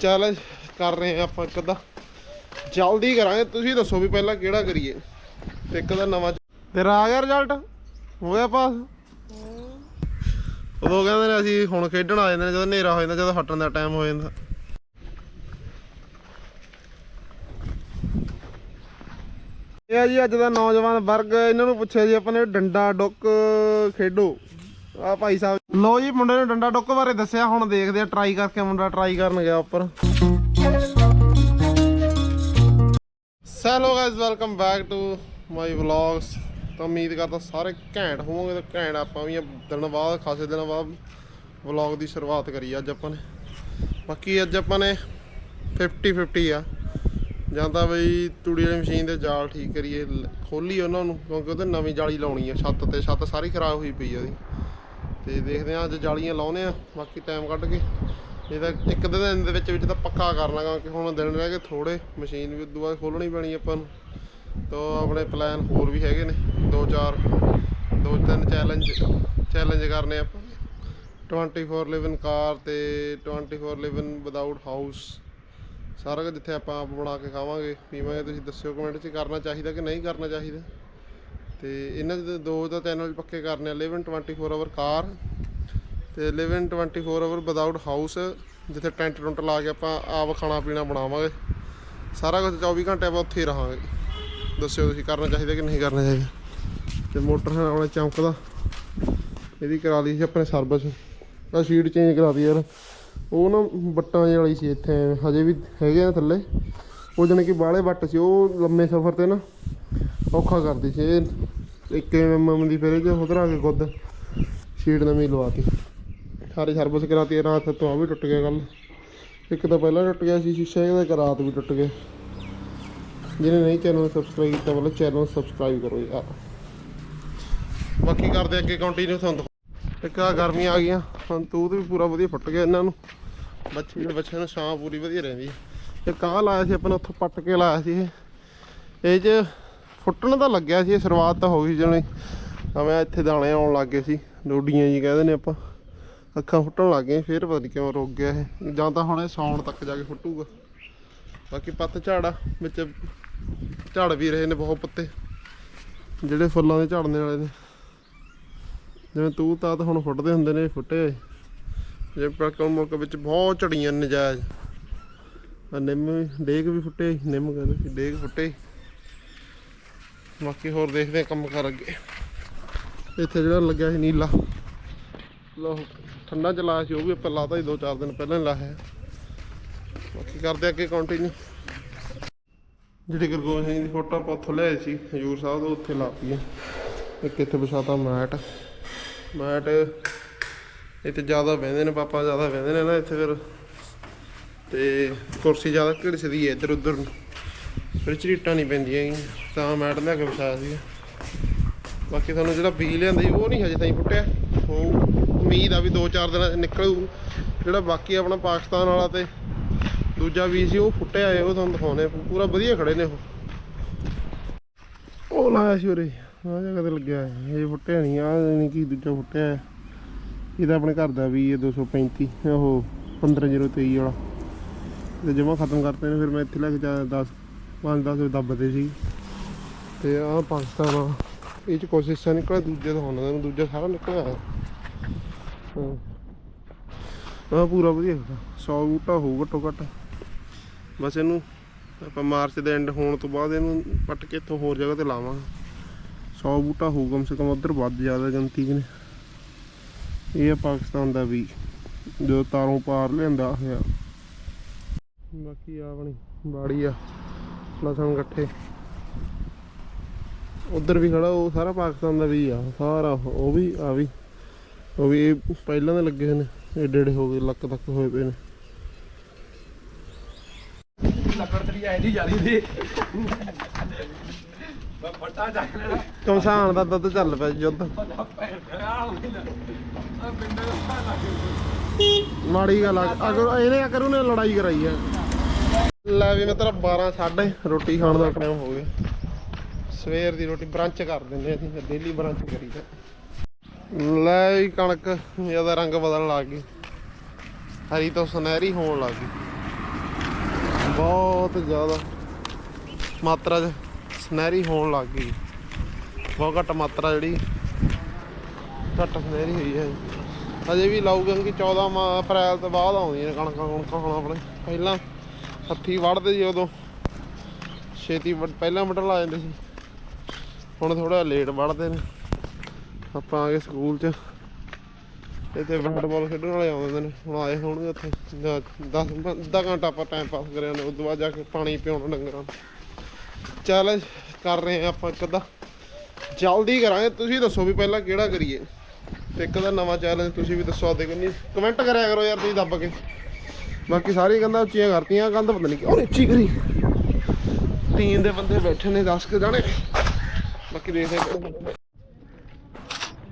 Challenge ਕਰ ਰਹੇ ਆ ਆਪਾਂ ਇੱਕ ਦਾ ਜਲਦੀ ਕਰਾਂਗੇ ਤੁਸੀਂ ਦੱਸੋ ਵੀ ਪਹਿਲਾਂ ਕਿਹੜਾ ਕਰੀਏ? ਇੱਕ ਦਾ ਨਵਾਂ ਤੇਰਾ ਆ ਗਿਆ ਰਿਜ਼ਲਟ ਹੋ ਗਿਆ ਪਾਸ ਉਦੋਂ ਕਹਿੰਦੇ ਨੇ ਅਸੀਂ ਹੁਣ ਖੇਡਣ ਆ ਜਾਂਦੇ ਨੇ ਜਦੋਂ ਹਨੇਰਾ ਹੋ ਜਾਂਦਾ ਜਦੋਂ ਹਟਣ ਦਾ ਟਾਈਮ ਹੋ ਜਾਂਦਾ। ਇਹ ਆ ਜੀ ਅੱਜ ਦਾ ਨੌਜਵਾਨ ਵਰਗ ਇਹਨਾਂ ਨੂੰ ਪੁੱਛਿਆ ਜੀ ਆਪਾਂ ਨੇ ਡੰਡਾ ਡੁੱਕ ਖੇਡੋ। ਆ ਭਾਈ ਸਾਹਿਬ। ਲੋ ਜੀ, ਮੁੰਡੇ ਨੇ ਡੰਡਾ ਡੁੱਕ ਬਾਰੇ ਦੱਸਿਆ, ਹੁਣ ਦੇਖਦੇ ਆ ਟਰਾਈ ਕਰਕੇ ਮੁੰਡਾ ਟਰਾਈ ਕਰਨ ਗਿਆ ਉੱਪਰ। Hello guys welcome back to my vlogs ਤਾਂ ਉਮੀਦ ਕਰਦਾ ਸਾਰੇ ਘੈਂਟ ਹੋਵੋਗੇ ਤਾਂ ਘੈਂਟ ਆਪਾਂ ਵੀ ਦਿਨ ਬਾਅਦ, ਖਾਸੇ ਦਿਨਾਂ ਬਾਅਦ ਵਲੌਗ ਦੀ ਸ਼ੁਰੂਆਤ ਕਰੀ ਅੱਜ ਆਪਾਂ ਨੇ। ਬਾਕੀ ਅੱਜ ਆਪਾਂ ਨੇ 50 50 ਆ। ਜਾਂ ਤਾਂ ਬਈ ਤੂੜੀ ਵਾਲੀ ਮਸ਼ੀਨ ਦੇ ਜਾਲ ਠੀਕ ਕਰੀਏ ਖੋਲੀ ਉਹਨਾਂ ਨੂੰ, ਕਿਉਂਕਿ ਉਹਦੇ ਨਵੀਂ ਜਾਲੀ ਲਾਉਣੀ ਆ, ਛੱਤ ਤੇ, ਛੱਤ ਸਾਰੀ ਖਰਾਬ ਹੋਈ ਪਈ ਆ ਉਹਦੀ। ਤੇ ਦੇਖਦੇ ਆ ਅੱਜ ਜਾਲੀਆਂ ਲਾਉਨੇ ਆ ਬਾਕੀ ਟਾਈਮ ਕੱਢ ਕੇ। ਇਹ ਤਾਂ ਇੱਕ ਦੋ ਦਿਨ ਦੇ ਵਿੱਚ ਵਿੱਚ ਤਾਂ ਪੱਕਾ ਕਰਨਾ ਕਿਉਂਕਿ ਹੁਣ ਦਿਨ ਰਹਿ ਗਏ ਥੋੜੇ ਮਸ਼ੀਨ ਵੀ ਉਦੋਂ ਬਾਅਦ ਖੋਲਣੀ ਪੈਣੀ ਆਪਾਂ ਨੂੰ। ਤਾਂ ਆਪਣੇ ਪਲਾਨ ਹੋਰ ਵੀ ਹੈਗੇ ਨੇ, ਦੋ ਚਾਰ, ਦੋ ਤਿੰਨ ਚੈਲੰਜ ਚੈਲੰਜ ਕਰਨੇ ਆਪਾਂ। 24 ਲਿਵਨ ਕਾਰ ਤੇ 24 ਲਿਵਨ ਵਿਦਆਊਟ ਹਾਊਸ ਸਾਰਾ ਕੁਝ ਜਿੱਥੇ ਆਪਾਂ ਆਪ ਬਣਾ ਕੇ ਖਾਵਾਂਗੇ, ਪੀਵਾਂਗੇ, ਤੁਸੀਂ ਦੱਸਿਓ ਕਮੈਂਟ 'ਚ ਕਰਨਾ ਚਾਹੀਦਾ ਕਿ ਨਹੀਂ ਕਰਨਾ ਚਾਹੀਦਾ। ਤੇ ਇਹਨਾਂ ਦੇ ਦੋ ਤਾਂ ਚੈਨਲ ਪੱਕੇ ਕਰਨੇ ਆ 11 24 ਆਵਰ ਕਾਰ ਤੇ 11 24 ਆਵਰ ਵਿਦਆਊਟ ਹਾਊਸ ਜਿੱਥੇ ਟੈਂਟ ਟੁੰਟ ਲਾ ਕੇ ਆਪਾਂ ਆਪ ਖਾਣਾ ਪੀਣਾ ਬਣਾਵਾਂਗੇ। ਸਾਰਾ ਕੁਝ 24 ਘੰਟੇ ਆਪਾਂ ਉੱਥੇ ਹੀ ਰਹਾਂਗੇ। ਦੱਸਿਓ ਤੁਸੀਂ ਕਰਨਾ ਚਾਹੀਦਾ ਕਿ ਨਹੀਂ ਕਰਨਾ ਚਾਹੀਦਾ। ਤੇ ਮੋਟਰ ਆਪਣੇ ਚਮਕਦਾ। ਇਹਦੀ ਕਰਾ ਲਈ ਸੀ ਆਪਣੇ ਸਰਵਿਸ ਆ ਸ਼ੀਟ ਚੇਂਜ ਕਰਾ ਦੀ ਯਾਰ। ਉਹ ਨਾ ਬੱਟਾਂ ਜਿਹੀ ਵਾਲੀ ਸੀ ਇੱਥੇ, ਹਜੇ ਵੀ ਹੈਗੇ ਆ ਥੱਲੇ। ਉਹ ਜਾਣੀ ਕਿ ਬਾਹਲੇ ਵੱਟ ਸੀ, ਉਹ ਲੰਮੇ ਸਫ਼ਰ ਤੇ ਨਾ ਔਖਾ ਕਰਦੀ ਸੀ। ਇਹ ਇੱਕ ਐਮਐਮ ਦੀ ਫਿਰ ਇਹ ਉਧਰ ਆ ਕੇ ਗੁੱਦ ਸ਼ੀਟ ਨਵੀਂ ਲਵਾਤੀ ਸਾਰੀ ਸਰਵਿਸ ਕਰਾਤੀ ਰਾਤ ਤੋਂ ਆ ਵੀ ਟੁੱਟ ਗਿਆ ਕੱਲ ਇੱਕ ਤਾਂ ਪਹਿਲਾਂ ਟੁੱਟ ਗਿਆ ਸੀ, ਸ਼ੀਸ਼ਾ ਇਹਦਾ ਇੱਕ ਰਾਤ ਵੀ ਟੁੱਟ ਗਿਆ ਜਿਹਨੇ ਨਹੀਂ ਚੈਨਲ ਸਬਸਕ੍ਰਾਈਬ ਕੀਤਾ, ਮਤਲਬ ਚੈਨਲ ਸਬਸਕ੍ਰਾਈਬ ਕਰੋ ਯਾਰ। ਬਾਕੀ ਕਰਦੇ ਅੱਗੇ ਕੰਟੀਨਿਊ ਤੁਹਾਨੂੰ ਇੱਕ ਆ ਗਰਮੀਆਂ ਆ ਗਈਆਂ, ਹੁਣ ਤੂਤ ਵੀ ਪੂਰਾ ਵਧੀਆ ਫੁੱਟ ਗਿਆ ਇਹਨਾਂ ਨੂੰ। ਬੱਚੇ ਬੱਚਿਆਂ ਨੂੰ ਛਾਂ ਪੂਰੀ ਵਧੀਆ ਰਹਿੰਦੀ ਹੈ ਇਹ ਕਾਹ ਲਾਇਆ ਸੀ ਆਪਾਂ ਨੇ ਉੱਥੋਂ ਪੱਟ ਕੇ ਲਾਇਆ ਸੀ ਇਹ। ਇਹ 'ਚ ਫੁੱਟਣ ਤਾਂ ਲੱਗਿਆ ਸੀ, ਇਹ ਸ਼ੁਰੂਆਤ ਤਾਂ ਹੋ ਗਈ ਜਣੀ ਐਵੇਂ ਇੱਥੇ ਦਾਣੇ ਆਉਣ ਲੱਗ ਗਏ ਸੀ, ਡੋਡੀਆਂ ਜੀ ਕਹਿੰਦੇ ਨੇ ਆਪਾਂ। ਅੱਖਾਂ ਫੁੱਟਣ ਲੱਗ ਗਈਆਂ, ਫੇਰ ਪਤਾ ਨਹੀਂ ਕਿਉਂ ਰੁਕ ਗਿਆ ਇਹ। ਜਾਂ ਤਾਂ ਹੁਣ ਇਹ ਸੌਣ ਤੱਕ ਜਾ ਕੇ ਫੁੱਟੂਗਾ। ਬਾਕੀ ਪੱਤ ਝਾੜਾ, ਵਿੱਚ ਝੜ ਵੀ ਰਹੇ ਨੇ ਬਹੁਤ ਪੱਤੇ। ਜਿਹੜੇ ਫੁੱਲਾਂ ਦੇ ਝੜਨੇ ਵਾਲੇ ਨੇ। ਜਿਵੇਂ ਤੂੰ ਤਾਂ ਤਾਂ ਹੁਣ ਫੁੱਟਦੇ ਹੁੰਦੇ ਨੇ, ਇਹ ਫੁੱਟੇ ਹੋਏ। ਜੇ ਪ੍ਰਕਮ ਮੁਲਕ ਵਿੱਚ ਬਹੁਤ ਝੜੀਆਂ ਨਜਾਇਜ਼। ਆ ਨਿੰਮ ਵੀ- ਡੇਕ ਵੀ ਫੁੱਟੇ ਨਿੰਮ ਕਹਿੰਦੇ ਸੀ। ਫੁੱਟੇ ਬਾਕੀ ਹੋਰ ਦੇਖਦੇ ਆ ਕੰਮ ਕਰ ਅੱਗੇ। ਇੱਥੇ ਜਿਹੜਾ ਲੱਗਿਆ ਸੀ ਨੀਲਾ। ਲੋ ਠੰਡਾ ਚਲਾਇਆ ਸੀ ਉਹ ਵੀ ਆਪਾਂ ਲਾਤਾ ਸੀ ਦੋ ਚਾਰ ਦਿਨ ਪਹਿਲਾਂ ਹੀ ਲਾਇਆ। ਬਾਕੀ ਕਰਦੇ ਅੱਗੇ ਕੰਟੀਨਿਊ ਜਿਹੜੀ ਗੁਰਗੋਬਿੰਦ ਸਿੰਘ ਦੀ ਫੋਟੋ ਆਪਾਂ ਉੱਥੋਂ ਲਿਆਏ ਸੀ ਹਜੂਰ ਸਾਹਿਬ ਤੋਂ ਉੱਥੇ ਲਾਤੀ ਹੈ। ਇੱਕ ਇੱਥੇ ਵਿਛਾਤਾ ਮੈਟ। ਮੈਟ ਇੱਥੇ ਜ਼ਿਆਦਾ ਬਹਿੰਦੇ ਨੇ ਪਾਪਾ ਜ਼ਿਆਦਾ ਬਹਿੰਦੇ ਨੇ ਨਾ ਇੱਥੇ ਫਿਰ। ਤੇ ਕੁਰਸੀ ਜ਼ਿਆਦਾ ਘਿੜਸਦੀ ਹੈ ਇੱਧਰ ਉੱਧਰ ਨੂੰ। ਫਿਰ ਝਰੀਟਾਂ ਨਹੀਂ ਪੈਂਦੀਆਂ ਤਾਂ ਮੈਟ ਲਿਆ ਕੇ ਵਿਛਾਇਆ ਸੀ ਬਾਕੀ ਤੁਹਾਨੂੰ ਜਿਹੜਾ ਬੀਜ ਲਿਆਂਦਾ ਸੀ ਉਹ ਨਹੀਂ ਹਜੇ ਤਾਈਂ ਫੁੱਟਿਆ ਉਹ ਉਮੀਦ ਆ ਵੀ 2-4 ਦਿਨਾਂ 'ਚ ਨਿਕਲੂ। ਜਿਹੜਾ ਬਾਕੀ ਆਪਣਾ ਪਾਕਿਸਤਾਨ ਵਾਲਾ ਤੇ ਦੂਜਾ ਬੀਜ ਸੀ, ਉਹ ਫੁੱਟਿਆ ਹੈ ਉਹ ਤੁਹਾਨੂੰ ਦਿਖਾਉਣੇ ਪੂਰਾ ਵਧੀਆ ਖੜੇ ਨੇ ਉਹ। ਉਹ ਲਾਇਆ ਸੀ ਉਰੇ। ਆ ਜਗ੍ਹਾ ਤੇ ਲੱਗਿਆ ਹੈ। ਇਹ ਫੁੱਟਿਆ ਨਹੀਂ ਆ ਨਹੀਂ ਕੀ ਦੂਜਾ ਫੁੱਟਿਆ ਹੈ। ਇਹਦਾ ਆਪਣੇ ਘਰ ਦਾ ਵੀ ਇਹ 235 ਉਹ 15023 ਵਾਲਾ। ਤੇ ਜਮਾ ਖਤਮ ਕਰਤੇ ਨੇ, ਫਿਰ ਮੈਂ ਇੱਥੇ ਲੈ ਕੇ ਜਾ 10 5 10 ਦੱਬਦੇ ਸੀ। ਤੇ ਆਹ ਪਾਕਿਸਤਾਨ ਆ, ਇਹ ਚ ਕੁਛ ਹਿੱਸਾ ਨਿਕਲਿਆ, ਦੂਜੇ ਦਾ ਹੁੰਦਾ ਦੂਜਾ ਸਾਰਾ ਨਿਕਲਿਆ ਆ ਪੂਰਾ ਵਧੀਆ ਹੈਗਾ 100 ਬੂਟਾ ਹੋਊ ਘੱਟੋ ਘੱਟ। ਬਸ ਇਹਨੂੰ ਆਪਾਂ ਮਾਰਚ ਦੇ ਐਂਡ ਹੋਣ ਤੋਂ ਬਾਅਦ ਇਹਨੂੰ ਪੱਟ ਕੇ ਇੱਥੋਂ ਹੋਰ ਜਗ੍ਹਾ ਤੇ ਲਾਵਾਂਗੇ। 100 ਬੂਟਾ ਹੋਊ, ਕਮ ਸੇ ਕਮ ਉਧਰ ਵੱਧ ਜ਼ਿਆਦਾ ਗਿਣਤੀ ਨੇ। ਇਹ ਆ ਪਾਕਿਸਤਾਨ ਦਾ ਵੀ, ਜੋ ਤਾਰੋਂ ਪਾਰ ਲਿਆਂਦਾ ਹੋਇਆ। ਬਾਕੀ ਆਪਣੀ ਬਾੜੀ ਆ। ਲਸਣ ਗੱਠੇ ਉਧਰ ਵੀ ਖੜਾ ਉਹ ਸਾਰਾ ਪਾਕਿਸਤਾਨ ਦਾ ਵੀ ਆ। ਸਾਰਾ ਉਹ ਵੀ ਆ ਵੀ। ਉਹ ਵੀ ਪਹਿਲਾਂ ਦੇ ਲੱਗੇ ਹੋਏ ਨੇ ਏਡੇ ਏਡੇ ਹੋ ਗਏ ਲੱਕ ਤੱਕ ਹੋਏ ਪਏ ਨੇ। ਲੱਕੜ ਤੇਰੀ ਐ ਨਹੀਂ ਜਾਰੀ ਦੀ ਮੈਂ ਫਟਾ ਚੱਕ ਲੈਣਾ। ਕਮਸਾਨ ਦਾ ਦੁੱਧ ਚੱਲ ਪਿਆ ਦਾ ਲੱਗ ਮਾੜੀ ਗੱਲ ਆ ਅਗਰ ਇਹਨੇ ਕਰੂ ਨੇ ਲੜਾਈ ਕਰਾਈ ਆ। ਲੈ ਵੀ ਮਿੱਤਰ 12 ਸਾਢੇ ਰੋਟੀ ਖਾਣ ਦਾ ਟਾਈਮ ਹੋ ਗਿਆ। ਸਵੇਰ ਦੀ ਰੋਟੀ ਬ੍ਰੰਚ ਕਰ ਦਿੰਦੇ ਅਸੀਂ, ਫਿਰ ਡੇਲੀ ਬ੍ਰੰਚ ਕਰੀਦਾ ਲੈ ਵੀ ਕਣਕ ਜ਼ਿਆਦਾ ਰੰਗ ਬਦਲਣ ਲੱਗ ਗਈ। ਹਰੀ ਤੋਂ ਸੁਨਹਿਰੀ ਹੋਣ ਲੱਗ ਗਈ। ਬਹੁਤ ਜ਼ਿਆਦਾ ਮਾਤਰਾ 'ਚ ਸੁਨਹਿਰੀ ਹੋਣ ਲੱਗ ਗਈ। ਬਹੁਤ ਘੱਟ ਮਾਤਰਾ ਜਿਹੜੀ ਘੱਟ ਸੁਨਹਿਰੀ ਹੋਈ ਹੈ। ਅਜੇ ਵੀ ਲਾਊਗਾ ਕਿਉਂਕਿ 14 ਮਾ- ਅਪ੍ਰੈਲ ਤੋਂ ਬਾਅਦ ਆਉਂਦੀਆਂ ਨੇ ਕਣਕਾਂ ਕਣਕਾਂ ਹੁਣ ਆਪਣੇ। ਪਹਿਲਾਂ ਹੱਥੀ ਵੜਦੇ ਸੀ ਉਦੋਂ। ਛੇਤੀ ਪਹਿਲਾਂ ਵੱਢਣ ਲਾ ਜਾਂਦੇ ਸੀ। ਹੁਣ ਥੋੜਾ ਲੇਟ ਵੜਦੇ ਨੇ। ਆਪਾਂ ਆ ਗਏ ਸਕੂਲ 'ਚ। ਇੱਥੇ ਫੁੱਟਬਾਲ ਖੇਡਣ ਵਾਲੇ ਆਉਂਦੇ ਨੇ। ਹੁਣ ਆਏ ਹੋਣਗੇ ਉੱਥੇ। 10 ਅੱਧਾ ਘੰਟਾ ਆਪਾਂ ਟਾਈਮ ਪਾਸ ਕਰਿਆ ਨੇ। ਉਸ ਬਾਅਦ ਜਾ ਕੇ ਪਾਣੀ ਪਿਉਣਾ ਡੰਗਰਾਂ ਨੂੰ। ਚੈਲੰਜ ਕਰ ਰਹੇ ਆ ਆਪਾਂ ਇੱਕ ਅੱਧਾ। ਜਲਦੀ ਕਰਾਂਗੇ। ਤੁਸੀਂ ਦੱਸੋ ਵੀ ਪਹਿਲਾਂ ਕਿਹੜਾ ਕਰੀਏ? ਤੇ ਇੱਕ ਦਾ ਨਵਾਂ ਚੈਲੰਜ ਤੁਸੀਂ ਵੀ ਦੱਸੋ ਆਦੇ ਕਿੰਨੀ। ਕਮੈਂਟ ਕਰਿਆ ਕਰੋ ਯਾਰ, ਤੁਸੀਂ ਦੱਬ ਕੇ। ਬਾਕੀ ਸਾਰੀ ਕੰਧਾਂ ਉੱਚੀਆਂ ਕਰਤੀਆਂ, ਕੰਧ ਪਤਾ ਨਹੀਂ ਕਿਉਂ ਨੀ ਉੱਚੀ ਕਰੀ। ਟੀਮ ਦੇ ਬੰਦੇ ਬੈਠੇ ਨੇ 10 ਕੇ ਜਾਣੇ। ਬਾਕੀ ਦੇਖਦੇ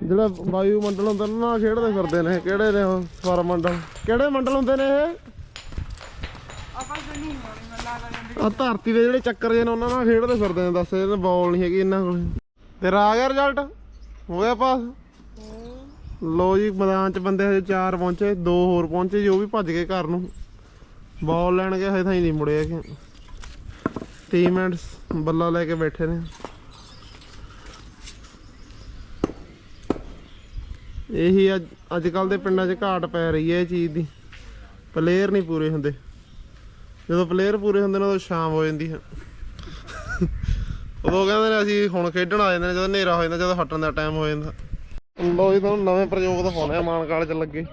ਜਿਹੜਾ ਵਾਯੂ ਮੰਡਲ ਹੁੰਦਾ ਨਾ ਖੇਡਦੇ ਫਿਰਦੇ ਨੇ। ਕਿਹੜੇ ਨੇ ਉਹ ਸਵਰ ਮੰਡਲ? ਕਿਹੜੇ ਮੰਡਲ ਹੁੰਦੇ ਨੇ ਇਹ? ਆ ਧਰਤੀ ਦੇ ਜਿਹੜੇ ਚੱਕਰ ਜੇ ਨੇ, ਉਹਨਾਂ ਨਾਲ ਖੇਡਦੇ ਫਿਰਦੇ ਨੇ, ਦੱਸ। ਇਹਨਾਂ ਬਾਲ ਨਹੀਂ ਹੈਗੀ ਇਹਨਾਂ ਕੋਲ। ਤੇਰਾ ਆ ਗਿਆ ਰਿਜ਼ਲਟ ਹੋ ਗਿਆ ਪਾਸ ਲੋ ਜੀ, ਮੈਦਾਨ ਚ ਬੰਦੇ ਹਜੇ ਚਾਰ ਪਹੁੰਚੇ, ਦੋ ਹੋਰ ਪਹੁੰਚੇ, ਜੀ ਉਹ ਵੀ ਭੱਜ ਗਏ ਘਰ ਨੂੰ। ਬਾਲ ਲੈਣ ਗਏ ਹਜੇ ਤਾਈਂ ਨਹੀਂ ਮੁੜੇ ਹੈਗੇ ਟੀਮਮੇਟਸ ਬੱਲਾ ਲੈ ਕੇ ਬੈਠੇ ਨੇ। ਇਹੀ ਅੱਜ ਅੱਜ ਕੱਲ ਦੇ ਪਿੰਡਾਂ 'ਚ ਘਾਟ ਪੈ ਰਹੀ ਹੈ ਇਹ ਚੀਜ਼ ਦੀ। ਪਲੇਅਰ ਨਹੀਂ ਪੂਰੇ ਹੁੰਦੇ। ਜਦੋਂ ਪਲੇਅਰ ਪੂਰੇ ਹੁੰਦੇ ਨੇ, ਉਦੋਂ ਸ਼ਾਮ ਹੋ ਜਾਂਦੀ ਹੈ। ਉਦੋਂ ਕਹਿੰਦੇ ਨੇ ਅਸੀਂ ਹੁਣ ਖੇਡਣ ਆ ਜਾਂਦੇ ਨੇ, ਜਦੋਂ ਹਨੇਰਾ ਹੋ ਜਾਂਦਾ, ਜਦੋਂ ਹਟਣ ਦਾ ਟਾਈਮ ਹੋ ਜਾਂਦਾ। ਲੋ ਜੀ, ਤੁਹਾਨੂੰ ਨਵੇਂ ਪ੍ਰਯੋਗ ਦਿਖਾਉਣੇ ਆ ਮਾਨਕਾਲ 'ਚ ਲੱਗੇ।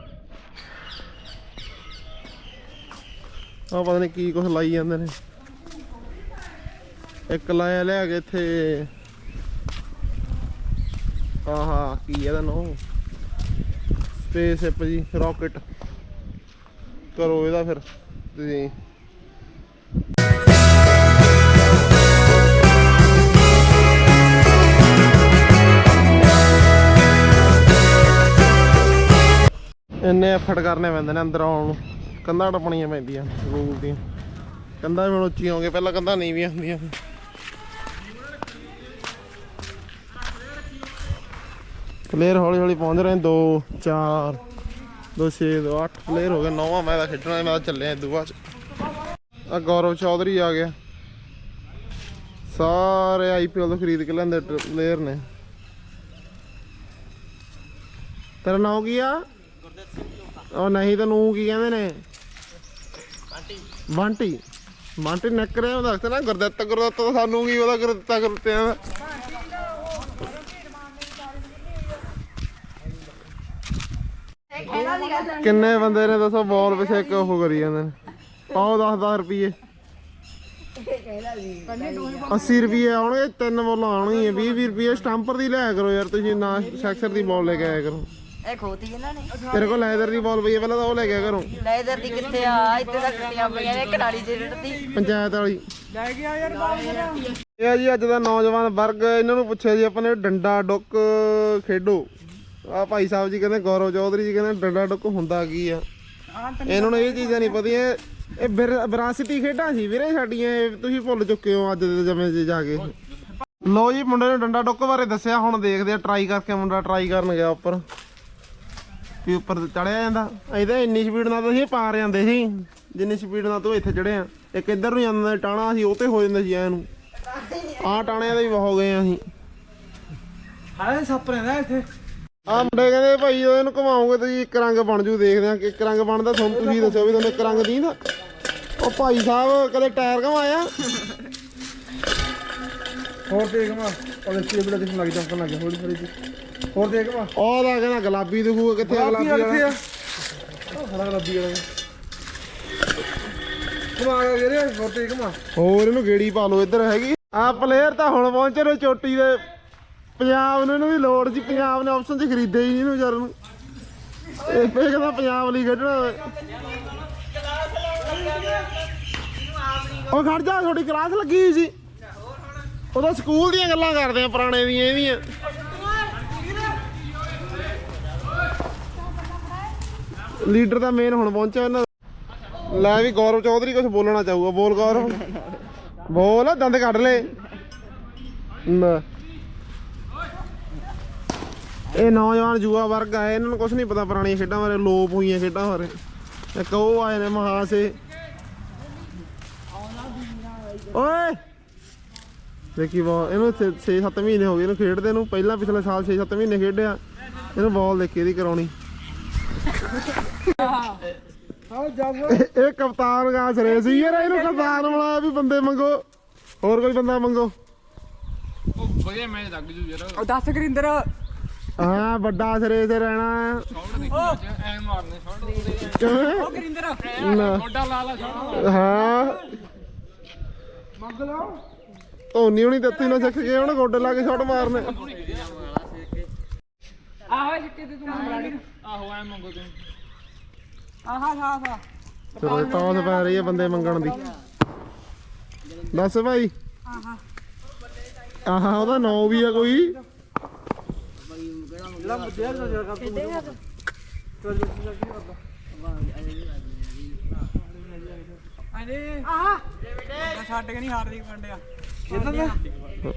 ਆ ਪਤਾ ਨਹੀਂ ਕੀ ਕੁਝ ਲਾਈ ਜਾਂਦੇ ਨੇ। ਇੱਕ ਲਾਇਆ ਲਿਆ ਕੇ ਇੱਥੇ। ਆਹਾ, ਕੀ ਇਹਦਾ ਨੋ? ਸਪੇਸ ਸ਼ਿਪ ਜੀ ਰਾਕਟ ਕਰੋ ਇਹਦਾ ਫਿਰ, ਤੁਸੀਂ। ਇੰਨੇ ਐਫਰਟ ਕਰਨੇ ਪੈਂਦੇ ਨੇ ਅੰਦਰ ਆਉਣ ਨੂੰ। ਕੰਧਾਂ ਟੱਪਣੀਆਂ ਪੈਂਦੀਆਂ ਰੂਲ ਦੀਆਂ। ਕੰਧਾਂ ਵੀ ਹੁਣ ਉੱਚੀਆਂ ਹੋ ਗਈਆਂ ਪਹਿਲਾਂ ਕੰਧਾਂ ਨੀਵੀਆਂ ਹੁੰਦੀਆਂ। ਸੀ ਪਲੇਅਰ ਹੌਲੀ ਹੌਲੀ ਪਹੁੰਚ ਰਹੇ ਨੇ 2 4 2 6 2 8 ਪਲੇਅਰ ਹੋ ਗਏ। ਨੌਵਾਂ ਮੈਂ ਤਾਂ ਖੇਡਣਾ ਮੈਂ ਤਾਂ ਚੱਲਿਆ ਇਦੋਂ ਬਾਅਦ ਆ ਗੌਰਵ ਚੌਧਰੀ ਆ ਗਿਆ। ਸਾਰੇ ਆਈਪੀਐਲ ਤੋਂ ਖਰੀਦ ਕੇ ਲੈਂਦੇ ਪਲੇਅਰ ਨੇ। ਤੇਰਾ ਨਾਮ ਕੀ ਆ? ਉਹ ਨਹੀਂ ਤੈਨੂੰ ਕੀ ਕਹਿੰਦੇ ਨੇ? ਬੰਟੀ ਬੰਟੀ ਨੱਕ ਰਿਹਾ ਦੱਸ ਨਾ, ਗੁਰਦੱਤ ਗੁਰਦੱਤ ਤਾਂ ਸਾਨੂੰ ਕੀ ਉਹਦਾ ਗੁਰਦੱਤਾ ਗੁਰਦੱਤਿਆਂ ਦਾ ਕਿੰਨੇ ਬੰਦੇ ਨੇ ਦੱਸੋ, ਬੋਲ ਪਿੱਛੇ ਉਹ ਕਰੀ ਜਾਂਦੇ ਨੇ। ਪਾਓ 10 10 ਰੁਪਏ 80 ਰੁਪਏ ਆਉਣਗੇ, ਤਿੰਨ ਬੋਲਾਂ ਆਉਣਗੀਆਂ 20 20 ਰੁਪਏ ਸਟੰਪਰ ਦੀ ਲਿਆ ਕਰੋ ਯਾਰ, ਤੁਸੀਂ ਨਾ ਸੈਕਸਰ ਦੀ ਬੋਲ ਲੈ ਕੇ ਆਇਆ ਕਰੋ। ਇਹ ਖੋਤੀ ਇਹਨਾਂ ਨੇ। ਤੇਰੇ ਕੋਲ ਲੈਦਰ ਦੀ ਬਾਲ ਪਈ ਹੈ ਪਹਿਲਾਂ ਤਾਂ ਉਹ ਲੈ ਆਇਆ ਕਰੋ ਲੈਦਰ ਦੀ ਕਿੱਥੇ ਆ? ਇੱਥੇ ਤਾਂ ਟੁੱਟੀਆਂ ਪਈਆਂ ਨੇ ਕਨਾਲੀ ਚ ਰੜਦੀ। ਪੰਚਾਇਤ ਵਾਲੀ। ਇਹ ਆ ਜੀ ਅੱਜ ਦਾ ਨੌਜਵਾਨ ਵਰਗ ਇਹਨਾਂ ਨੂੰ ਪੁੱਛਿਆ ਜੀ ਆਪਾਂ ਨੇ ਡੰਡਾ ਡੁੱਕ ਖੇਡੋ। ਆ ਭਾਈ ਸਾਹਿਬ ਜੀ ਕਹਿੰਦੇ ਗੌਰਵ ਚੌਧਰੀ ਜੀ ਕਹਿੰਦੇ ਡੰਡਾ ਡੁੱਕ ਹੁੰਦਾ ਕੀ ਆ? ਇਹਨਾਂ ਨੂੰ ਇਹ ਚੀਜ਼ਾਂ ਨਹੀਂ ਪਤੀਆਂ ਇਹ ਵਿਰ- ਵਿਰਾਸਤੀ ਖੇਡਾਂ ਸੀ ਵੀਰੇ ਸਾਡੀਆਂ ਤੁਸੀਂ ਭੁੱਲ ਚੁੱਕੇ ਹੋ ਅੱਜ ਦੇ ਸਮੇਂ 'ਚ ਜਾ ਕੇ। ਲੋ ਜੀ ਮੁੰਡੇ ਨੇ ਡੰਡਾ ਡੁੱਕ ਬਾਰੇ ਦੱਸਿਆ ਹੁਣ ਦੇਖਦੇ ਆ ਟਰਾਈ ਕਰਕੇ ਮੁੰਡਾ ਟਰਾਈ ਕਰਨ ਗਿਆ ਉੱਪਰ। ਵੀ ਉੱਪਰ ਚੜਿਆ ਜਾਂਦਾ। ਇਹਦਾ ਇੰਨੀ ਸਪੀਡ ਨਾਲ ਤਾਂ ਅਸੀਂ ਪਾਰ ਜਾਂਦੇ ਸੀ। ਜਿੰਨੀ ਸਪੀਡ ਨਾਲ ਤੂੰ ਇੱਥੇ ਚੜਿਆ ਇੱਕ ਇੱਧਰ ਨੂੰ ਜਾਂਦਾ ਟਾਣਾ ਸੀ ਉਹ ਤੇ ਹੋ ਜਾਂਦਾ ਸੀ ਐ ਨੂੰ। ਆਹ ਟਾਣਿਆਂ ਦੇ ਵੀ ਹੋ ਗਏ ਆ ਅਸੀਂ। ਹਾਲੇ ਸੱਪ ਰਹਿੰਦਾ ਇੱਥੇ। ਆ ਮੁੰਡੇ ਕਹਿੰਦੇ ਭਾਈ ਇਹਨੂੰ ਘੁਮਾਉਂਗੇ ਤੁਸੀਂ ਇੱਕ ਰੰਗ ਬਣ ਜੂ ਦੇਖਦੇ ਆ ਕਿ ਇੱਕ ਰੰਗ ਬਣਦਾ ਤੁਹਾਨੂੰ ਤੁਸੀਂ ਦੱਸੋ ਵੀ ਤੁਹਾਨੂੰ ਇੱਕ ਰੰਗ ਦੀ ਨਾ ਉਹ ਭਾਈ ਸਾਹਿਬ ਕਦੇ ਟਾਇਰ ਘਮਾਇਆ? ਹੋਰ ਦੇਖ ਮਾ ਉਹਦੇ ਸੀ ਬੜਾ ਦਿਖਣ ਲੱਗ ਜਾਂਦਾ ਲੱਗ ਹੌਲੀ ਹੌਲੀ ਹੋਰ ਦੇਖ ਮਾ ਉਹ ਤਾਂ ਕਹਿੰਦਾ ਗੁਲਾਬੀ ਦਿਖੂਗਾ ਕਿੱਥੇ ਆ ਗੁਲਾਬੀ ਵਾਲਾ? ਉਹ ਖੜਾ ਰੱਬੀ ਵਾਲਾ ਕਮਾ ਗਿਆ ਵੀਰੇ ਹੋਰ ਦੇਖ ਮਾ ਹੋਰ ਇਹਨੂੰ ਗੇੜੀ ਪਾ ਲਓ ਇੱਧਰ ਹੈਗੀ। ਆ ਪਲੇਅਰ ਤਾਂ ਹੁਣ ਪਹੁੰਚੇ ਨੇ ਚੋਟੀ ਦੇ। ਪੰਜਾਬ ਨੂੰ ਇਹਨਾਂ ਦੀ ਲੋੜ ਸੀ ਪੰਜਾਬ ਨੇ ਆਪਸ਼ਨ 'ਚ ਖਰੀਦੇ ਹੀ ਨਹੀਂ ਇਹਨੂੰ ਵਿਚਾਰੇ ਨੂੰ। ਇਹ ਕਹਿੰਦਾ ਪੰਜਾਬ ਲਈ ਖੇਡਣਾ। ਉਹ ਖੜ ਜਾ ਤੁਹਾਡੀ ਕਲਾਸ ਲੱਗੀ ਸੀ। ਉਹਦਾ ਸਕੂਲ ਦੀਆਂ ਗੱਲਾਂ ਕਰਦੇ ਆ ਪੁਰਾਣੇ ਦੀਆਂ ਇਹਦੀਆਂ ਲੀਡਰ ਤਾਂ ਮੇਨ ਹੁਣ ਪਹੁੰਚਿਆ ਇਹਨਾਂ ਦਾ। ਲੈ ਵੀ ਗੌਰਵ ਚੌਧਰੀ ਕੁਝ ਬੋਲਣਾ ਚਾਹੂਗਾ, ਬੋਲ ਗੌਰਵ। ਬੋਲ, ਦੰਦ ਕੱਢ ਲੈ। ਨਾ ਇਹ ਨੌਜਵਾਨ ਜੂਆ ਵਰਗ ਆ, ਇਹਨਾਂ ਨੂੰ ਕੁਝ ਨਹੀਂ ਪਤਾ ਪੁਰਾਣੀਆਂ ਖੇਡਾਂ ਬਾਰੇ, ਲੋਪ ਹੋਈਆਂ ਖੇਡਾਂ ਬਾਰੇ। ਇੱਕ ਉਹ ਆਏ ਨੇ ਮਹਾਸੇ ਓਏ! ਦੇਖੀ ਬਾਲ ਇਹਨੂੰ 6-7 ਮਹੀਨੇ ਹੋ ਗਏ ਇਹਨੂੰ ਖੇਡਦੇ ਨੂੰ। ਪਹਿਲਾਂ ਪਿਛਲੇ ਸਾਲ 6-7 ਮਹੀਨੇ ਖੇਡਿਆ। ਇਹਨੂੰ ਬਾਲ ਦੇਖੀ ਇਹਦੀ ਕਰਾਉਣੀ। ਇਹ ਇਹ ਕਪਤਾਨ ਗਾ ਸਰੇ ਸੀ ਯਾਰ ਇਹਨੂੰ ਕਪਤਾਨ ਬਣਾਇਆ ਵੀ ਬੰਦੇ ਮੰਗੋ। ਹੋਰ ਕੋਈ ਬੰਦਾ ਮੰਗੋ। ਉਹ ਵਧੀਆ ਮੈਚ ਲੱਗ ਜੂ ਯਾਰ। ਉਹ ਦੱਸ ਕਰਿੰਦਰ ਹਾਂ ਵੱਡਾ ਸਰੇ ਤੇ ਰਹਿਣਾ। ਸ਼ਾਟ ਦੇਖੀ ਐ ਮਾਰਨੇ ਸ਼ਾਟ ਕਿਵੇਂ? ਕਰਿੰਦਰ ਨਾ। ਗੋਡਾ ਲਾ ਲਾ ਸ਼ਾਟ ਹਾਂ। ਮੰਗ ਲਓ ਧੋਨੀ ਹੁਣੀ ਦਿੱਤੀ ਨਾ ਸਿੱਖ ਗਏ ਹੁਣ ਗੋਡੇ ਲਾ ਕੇ ਸ਼ਾਟ ਮਾਰਨੇ। ਆਹ ਸਿੱਕੇ ਤੇ ਤੂੰ ਮੰਗ ਲਈ ਆਹੋ ਐ ਮੰਗੋ ਤੂੰ ਆਹਾ ਆਹਾ ਆਹਾ। ਚਲੋ ਟੌਸ ਪੈ ਰਹੀ ਹੈ ਬੰਦੇ ਮੰਗਣ ਦੀ। ਦੱਸ ਭਾਈ। ਆਹਾ। ਉਹਦਾ ਨਾਂ ਵੀ ਆ ਕੋਈ। ਜਿਹੜਾ ਮੁੱਦਿਆ ਨਾ ਜਰਾ ਕਰ ਚੱਲ ਅਰੇ। ਆਹ। ਛੱਡ ਕੇ ਨਹੀਂ ਹਾਰਦੀ ਕੰਡਿਆ ਖੇਡਣਾ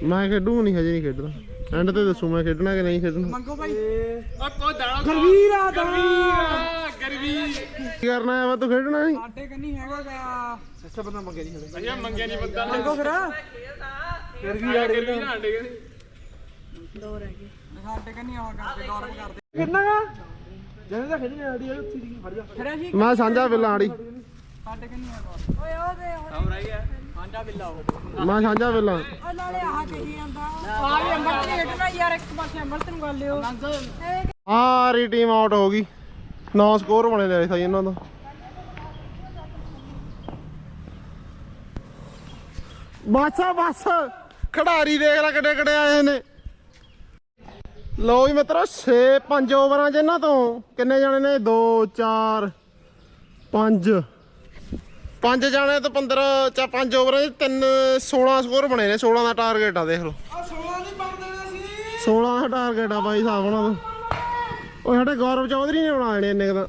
ਮੈਂ ਖੇਡੂ ਨਹੀਂ ਹਜੇ ਨਹੀਂ ਖੇਡਦਾ। ਐਂਡ ਤੇ ਦੱਸੂ ਮੈਂ ਖੇਡਣਾ ਕਿ ਨਹੀਂ ਖੇਡਣਾ। ਮੰਗੋ ਭਾਈ। ਓ ਕੋ ਦਾਣਾ ਗਰਵੀਰ ਆ ਦਾ ਗਰਵੀ ਕੀ ਕਰਨਾ ਹੈ? ਮੈਂ ਤੂੰ ਖੇਡਣਾ ਨਹੀਂ। ਸਾਡੇ ਕੰਨੀ ਹੈਗਾ ਗਾ। ਸੱਚਾ ਬੰਦਾ ਮੰਗਿਆ ਨਹੀਂ ਹਲੇ ਅਜੇ ਮੰਗਿਆ ਨਹੀਂ ਬੰਦਾ। ਮੰਗੋ ਫਿਰ। ਗਰਵੀਰ ਆ ਗਰਵੀ ਨਾ ਹਟੇ ਗਏ। ਸਾਡੇ ਕੰਨੀ ਆਹ ਕਰਦੇ ਗੌਰਵ ਕਰਦੇ। ਕਿੰਨਾ ਗਾ? ਜਿਹਨੇ ਤਾਂ ਖੇਡਣੀ ਆੜੀ ਉੱਥੇ ਦੀ ਫੜ ਜਾ। ਖੜਿਆ ਸੀ ਮੈਂ ਸਾਂਝਾ ਬਿੱਲਾ ਆੜੀ ਸਾਡੇ ਕੰਨੀ ਆ। ਹੋਰ ਆਂਡਾ ਬਿੱਲਾ ਉਹ ਮੈਂ ਸਾਂਝਾ ਬਿੱਲਾ ਉਹ ਨਾਲੇ ਆਹ ਕਹੀ ਜਾਂਦਾ। ਆ ਵੀ ਅੰਮ੍ਰਿਤ ਦੀ ਖੇਡਣਾ ਯਾਰ ਇੱਕ ਪਾਸੇ ਅੰਮ੍ਰਿਤ ਨੂੰ ਗੱਲ ਲਿਓ। ਆ ਰੀ ਟੀਮ ਆਊਟ ਹੋ ਗਈ। 9 ਸਕੋਰ ਬਣੇ ਲਿਆ ਸੀ ਇਹਨਾਂ ਦਾ। ਬਸ ਬਸ। ਖਿਡਾਰੀ ਦੇਖ ਲੈ ਕਿੱਡੇ ਕਿੱਡੇ ਆਏ ਨੇ। ਲੋ ਵੀ ਮਿੱਤਰੋ 6 5 ਓਵਰਾਂ ਚ ਇਹਨਾਂ ਤੋਂ। ਕਿੰਨੇ ਜਾਣੇ ਨੇ? 2 4 5 ਪੰਜ ਜਾਣੇ ਤੋਂ 15 ਚਾ 5 ਓਵਰਾਂ ਚ 3 16 ਸਕੋਰ ਬਣੇ ਨੇ। 16 ਦਾ ਟਾਰਗੇਟ ਆ ਦੇਖ ਲਓ। ਆ 16 ਨਹੀਂ ਬਣਦੇ ਸੀ 16 ਦਾ ਟਾਰਗੇਟ ਆ ਬਾਈ ਸਾਹਿਬ ਉਹਨਾਂ ਦਾ। ਉਹ ਸਾਡੇ ਗੌਰਵ ਚੌਧਰੀ ਨੇ ਬਣਾ ਦੇਣੇ ਇੰਨੇ ਕੁ ਤਾਂ।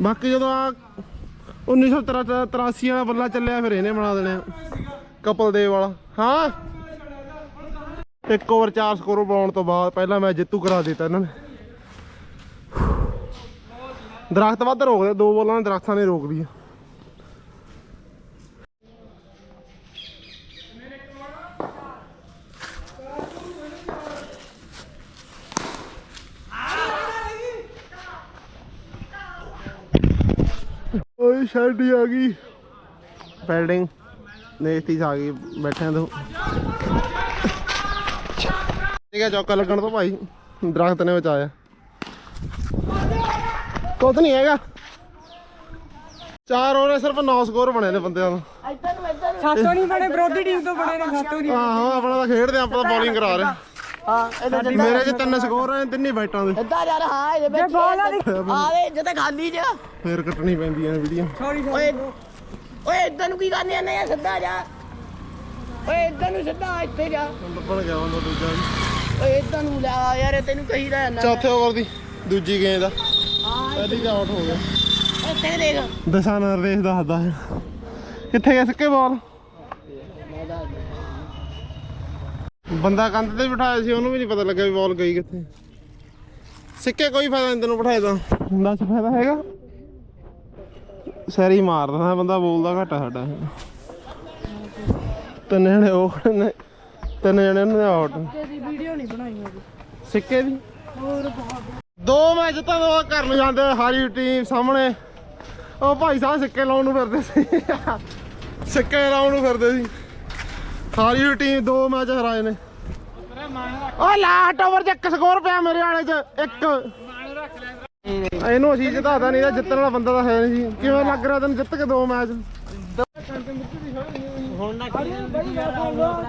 ਬਾਕੀ ਜਦੋਂ ਆ 1983 ਵਾਲਾ ਬੱਲਾ ਚੱਲਿਆ ਫਿਰ ਇਹਨੇ ਬਣਾ ਦੇਣੇ। ਆ। ਕਪਲ ਦੇਵ ਵਾਲਾ। ਹਾਂ? ਇੱਕ ਓਵਰ ਚਾਰ ਸਕੋਰ ਬਣਾਉਣ ਤੋਂ ਬਾਅਦ ਪਹਿਲਾਂ ਮੈਂ ਜਿੱਤੂ ਕਰਾ ਦਿੱਤਾ ਇਹਨਾਂ ਨੇ। ਦਰਖਤ ਵੱਧ ਰੋਕਦੇ, ਦੋ ਬੋਲਾਂ ਨੇ ਦਰਖਤਾਂ ਨੇ ਰੋਕ ਲਈ ਸ਼ੈਡੀ ਆ ਗਈ। ਬਿਲਡਿੰਗ ਨੇਸਤੀ ਆ ਗਈ ਬੈਠਿਆਂ ਤੋਂ। ਠੀਕ ਹੈ ਚੌਕਾ ਲੱਗਣ ਤੋਂ ਭਾਈ ਦਰਖਤ ਨੇ ਬਚਾਇਆ। ਕੁਝ ਨਹੀਂ ਹੈਗਾ। ਚਾਰ ਓਵਰ ਸਿਰਫ 9 ਸਕੋਰ ਬਣੇ ਨੇ ਬੰਦਿਆਂ ਦਾ ਸਾਤੋਂ ਨਹੀਂ ਬਣੇ ਵਿਰੋਧੀ ਟੀਮ ਤੋਂ ਬਣੇ ਨੇ ਸਾਤੋਂ ਨਹੀਂ ਆਹੋ ਆਪਣਾ ਤਾਂ ਖੇਡਦੇ ਆਪਾਂ ਤਾਂ ਬੋਲਿੰਗ ਕਰਾ ਰਹੇ। ਹਾਂ ਇਹਦੇ ਮੇਰੇ ਚ ਤਿੰਨ ਸਕੋਰ ਨੇ ਤਿੰਨੇ ਬਾਈਟਾਂ ਦੇ। ਸਿੱਧਾ ਯਾਰ ਹਾਂ ਇਹਦੇ ਵਿੱਚ ਆਵੇ ਜਿੱਤੇ ਖਾਲੀ ਚ। ਫੇਰ ਕੱਟਣੀ ਪੈਂਦੀਆਂ ਨੇ ਵੀਡੀਓ ਸੌਰੀ ਓਏ ਓਏ ਇਦਾਂ ਨੂੰ ਕੀ ਕਰਨੇ ਨੇ ਸਿੱਧਾ ਜਾ। ਓਏ ਇਦਾਂ ਨੂੰ ਸਿੱਧਾ ਇੱਥੇ ਜਾ। ਲੱਭਣ ਗਿਆ ਹੁੰਦਾ ਦੂਜਾ ਵੀ। ਓਏ ਇਦਾਂ ਨੂੰ ਲਾ ਯਾਰ ਤੈਨੂੰ ਕਹੀਦਾ ਜਾਂਦਾ ਚੌਥੇ ਓਵਰ ਦੀ ਦੂਜੀ ਗੇਂਦ ਆ ਪਹਿਲੀ ਦਾ ਆਊਟ ਹੋ ਗਿਆ। ਇੱਥੇ ਦੇਖ। ਦਸ਼ਾ ਨਿਰਦੇਸ਼ ਦੱਸਦਾ ਕਿੱਥੇ ਗਿਆ ਸਿੱਕੇ ਬਾਲ? ਬੰਦਾ ਕੰਧ ਤੇ ਬਿਠਾਇਆ ਸੀ ਉਹਨੂੰ ਵੀ ਨਹੀਂ ਪਤਾ ਲੱਗਿਆ ਵੀ ਬਾਲ ਗਈ ਕਿੱਥੇ। ਸਿੱਕੇ ਕੋਈ ਫਾਇਦਾ ਨਹੀਂ ਤੈਨੂੰ ਬਿਠਾਏ ਦਾ। ਦੱਸ ਫਾਇਦਾ ਹੈਗਾ? ਸੈਰੀ ਮਾਰ ਦਿੰਦਾ ਬੰਦਾ ਬੋਲਦਾ ਘੱਟ ਸਾਡਾ। ਤਿੰਨ ਜਣੇ ਉਹ ਖੜੇ ਨੇ ਤਿੰਨ ਜਣੇ ਉਹਨਾਂ ਦੇ ਆਊਟ ਤੇਰੀ ਵੀਡੀਓ ਨਹੀਂ ਬਣਾਈ ਹੋਗੀ। ਸਿੱਕੇ ਦੀ? ਦੋ ਮੈਚ ਤਾਂ ਦੋ ਕਰਨ ਜਾਂਦੇ ਹਾਰੀ ਟੀਮ ਸਾਹਮਣੇ। ਉਹ ਭਾਈ ਸਾਹਿਬ ਸਿੱਕੇ ਲਾਉਣ ਨੂੰ ਫਿਰਦੇ ਸੀ। ਸਿੱਕੇ ਲਾਉਣ ਨੂੰ ਫਿਰਦੇ ਸੀ। ਹਾਰੀ ਟੀਮ ਦੋ ਮੈਚ ਹਰਾਏ ਨੇ। ਓ ਲਾਸਟ ਓਵਰ 'ਚ ਇੱਕ ਸਕੋਰ ਪਿਆ ਮੇਰੇ ਵਾਲੇ 'ਚ ਇੱਕ। ਇਹਨੂੰ ਅਸੀਂ ਜਿਤਾਦਾ ਨਹੀਂ ਤਾਂ ਜਿੱਤਣ ਵਾਲਾ ਬੰਦਾ ਤਾਂ ਹੈ ਨਹੀਂ ਸੀ ਕਿਵੇਂ ਲੱਗ ਰਿਹਾ ਤੈਨੂੰ ਜਿੱਤ ਕੇ ਦੋ ਮੈਚ?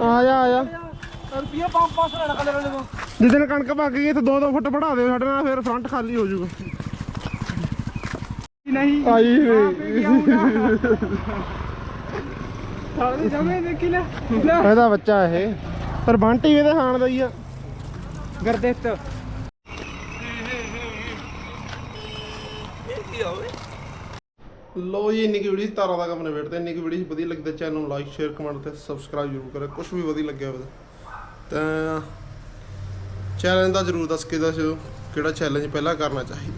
ਆ ਜਾ ਆ ਜਾ। ਰੁਪਿਆ 5-5 ਲੈਣਾ ਕਲਰ ਵਾਲੇ ਨੂੰ ਜਿਸ ਦਿਨ ਕਣਕ ਪੱਕ ਗਈ ਇੱਥੇ 2-2 ਫੁੱਟ ਵਧਾ ਦਿਓ ਸਾਡੇ ਨਾਲ ਫਿਰ ਫਰੰਟ ਖਾਲੀ ਹੋ ਜਾਊਗਾ। ਨਹੀਂ। ਆਈ ਹੋਈ। ਸਾਲੇ ਜਮੇ ਦੇਖੀ ਲੈ। ਇਹਦਾ ਬੱਚਾ ਇਹ। ਪਰ ਬੰਟੀ ਇਹਦੇ ਹਾਣ ਦਾ ਹੀ ਆ। ਗਰਦਿੱਤ। ਲੋ ਜੀ ਇੰਨੀ ਕੀ ਵੀਡੀਓ ਤਾਰਾਂ ਦਾ ਕੰਮ ਨਿਬੇੜਦੇ ਇੰਨੀ ਕੀ ਵੀਡੀਓ ਵਧੀਆ ਲੱਗੀ ਤਾਂ ਚੈਨਲ ਨੂੰ ਲਾਈਕ ਸ਼ੇਅਰ ਕਮੈਂਟ ਤੇ ਸਬਸਕ੍ਰਾਈਬ ਜ਼ਰੂਰ ਕਰਿਓ। ਕੁਝ ਵੀ ਵਧੀਆ ਲੱਗਿਆ ਹੋਵੇ ਤਾਂ ਚੈਲੰਜ ਦਾ ਜ਼ਰੂਰ ਦੱਸ ਕੇ ਦੱਸਿਓ ਕਿਹੜਾ ਚੈਲੰਜ ਪਹਿਲਾਂ ਕਰਨਾ ਚਾਹੀਦਾ।